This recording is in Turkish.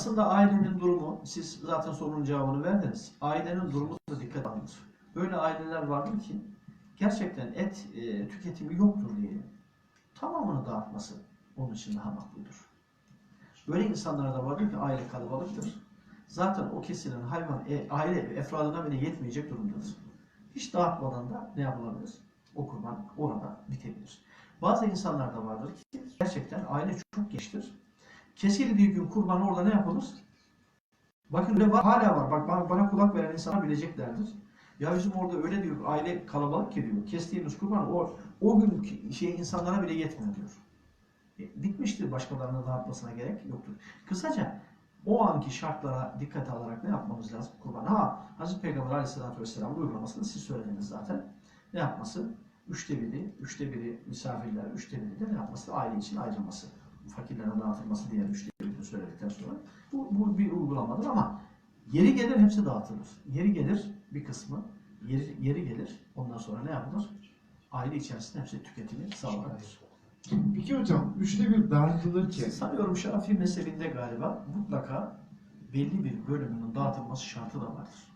Aslında ailenin durumu, siz zaten sorunun cevabını verdiniz. Ailenin durumu da dikkat alınır. Böyle aileler vardır ki gerçekten et e, tüketimi yoktur diyelim. Tamamını dağıtması onun için daha makbuldür. Böyle insanlar da vardır ki aile kalabalıktır. Zaten o kesilen hayvan e, aile efradına bile yetmeyecek durumdadır. Hiç dağıtmadan da ne yapılabilir? O kurban orada bitebilir. Bazı insanlar da vardır ki gerçekten aile çok gençtir. Kesildiği gün kurban orada ne yapılır? Bakın öyle var, hala var. Bak bana, bana kulak veren insanlar bileceklerdir. Ya bizim orada öyle diyor, aile kalabalık ki diyor. Kestiğimiz kurban o, o gün şey insanlara bile yetmiyor diyor. E, bitmiştir başkalarına dağıtmasına gerek yoktur. Kısaca o anki şartlara dikkate alarak ne yapmamız lazım? Kurban. Ha, Hazreti Peygamber Aleyhisselatü Vesselam uygulamasını siz söylediniz zaten. Ne yapması? Üçte biri, üçte biri misafirler, üçte biri de ne yapması? Aile için ayrılması. Fakirlere dağıtılması diye üçte birini söyledikten sonra. Bu, bu bir uygulamadır ama yeri gelir hepsi dağıtılır. Yeri gelir bir kısmı, yeri, yeri gelir ondan sonra ne yapılır? Aile içerisinde hepsi tüketimi sağlanır. Peki hocam üçte bir dağıtılırken Sanıyorum Şafii mezhebinde galiba mutlaka belli bir bölümünün dağıtılması şartı da vardır.